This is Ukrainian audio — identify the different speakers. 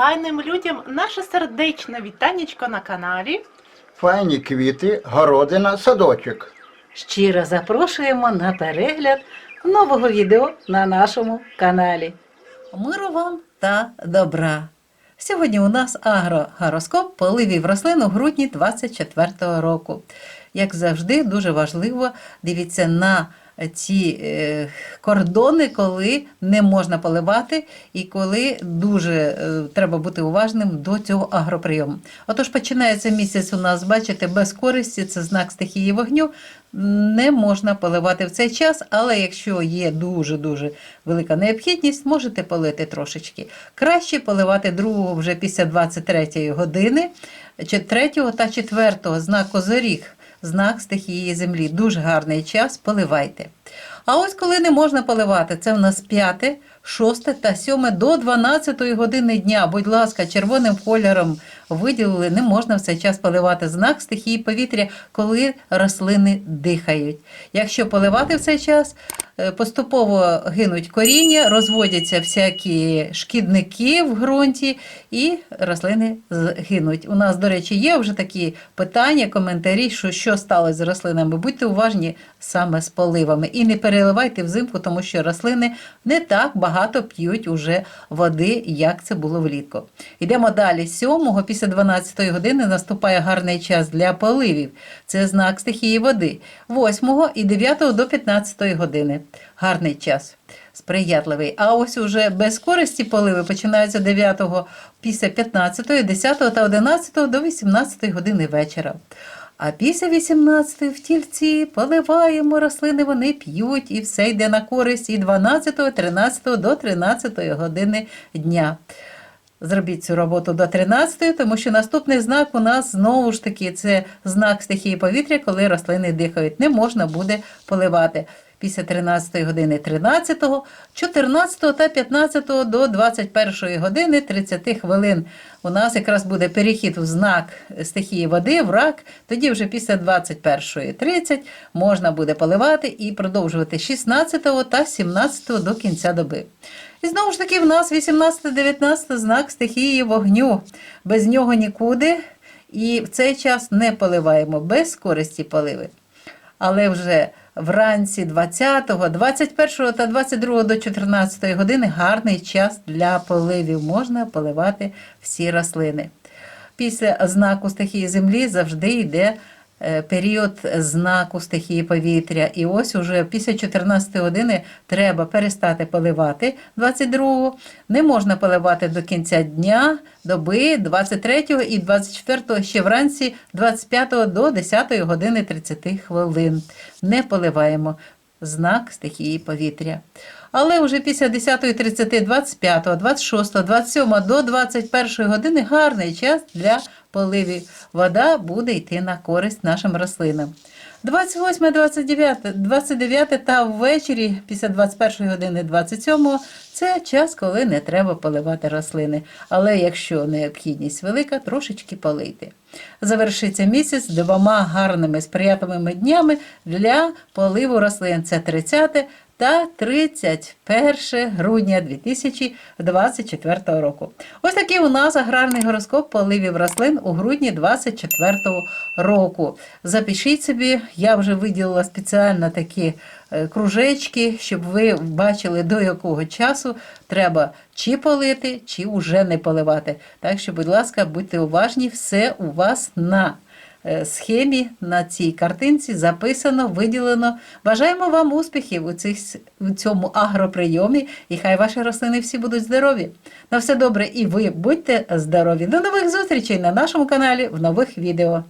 Speaker 1: файним людям наше сердечне вітанечко на каналі.
Speaker 2: Файні квіти, городина, садочок.
Speaker 3: Щиро запрошуємо на перегляд нового відео на нашому каналі. Миру вам та добра! Сьогодні у нас агрогороскоп поливів рослин у грудні 24-го року. Як завжди, дуже важливо дивіться на ці е, кордони, коли не можна поливати, і коли дуже е, треба бути уважним до цього агроприйому. Отож, починається місяць у нас, бачите, без користі, це знак стихії вогню. Не можна поливати в цей час, але якщо є дуже-дуже велика необхідність, можете полити трошечки. Краще поливати другого вже після 23 години, чи третього та четвертого знак Козоріг, знак стихії землі. Дуже гарний час, поливайте. А ось коли не можна поливати, це в нас 5, 6 та 7 до 12 години дня. Будь ласка, червоним кольором виділили, не можна в цей час поливати знак стихії повітря, коли рослини дихають. Якщо поливати в цей час, е, поступово гинуть коріння, розводяться всякі шкідники в ґрунті і рослини гинуть. У нас, до речі, є вже такі питання, коментарі, що, що сталося з рослинами. Будьте уважні саме з поливами. І не переливайте взимку, тому що рослини не так багато п'ють уже води, як це було влітку. Йдемо далі. 7 після 12 години наступає гарний час для поливів. Це знак стихії води. 8 і 9 до 15 години. Гарний час. Сприятливий. А ось уже без користі поливи починаються 9 після 15, 10 та 11 до 18 години вечора. А після 18 в тільці поливаємо рослини, вони п'ють і все йде на користь і 12, 13 до 13 години дня. Зробіть цю роботу до 13, тому що наступний знак у нас знову ж таки це знак стихії повітря, коли рослини дихають. Не можна буде поливати. Після 13 години 13, 14 та 15 до 21 години 30 хвилин. У нас якраз буде перехід в знак стихії води, в рак. Тоді вже після 21.30 можна буде поливати і продовжувати 16 та 17 до кінця доби. І знову ж таки, в нас 18-19 знак стихії вогню. Без нього нікуди. І в цей час не поливаємо без користі поливи. Але вже вранці 20, 21 та 22 до 14 години гарний час для поливів. Можна поливати всі рослини. Після знаку стихії землі завжди йде період знаку стихії повітря. І ось уже після 14 години треба перестати поливати 22-го. Не можна поливати до кінця дня, доби 23-го і 24-го ще вранці 25-го до 10 години 30 хвилин. Не поливаємо знак стихії повітря. Але вже після 10.30, 25, 26, 27 до 21 години гарний час для поливів. Вода буде йти на користь нашим рослинам. 28, 29, 29 та ввечері після 21 години 27 це час, коли не треба поливати рослини. Але якщо необхідність велика, трошечки полити. Завершиться місяць двома гарними сприятливими днями для поливу рослин. Це 30 та 31 грудня 2024 року. Ось такий у нас аграрний гороскоп поливів рослин у грудні 2024 року. Запишіть собі, я вже виділила спеціально такі е, кружечки, щоб ви бачили, до якого часу треба чи полити, чи вже не поливати. Так що, будь ласка, будьте уважні, все у вас на схемі на цій картинці записано, виділено. Бажаємо вам успіхів у, цих, у цьому агроприйомі і хай ваші рослини всі будуть здорові. На все добре і ви будьте здорові. До нових зустрічей на нашому каналі в нових відео.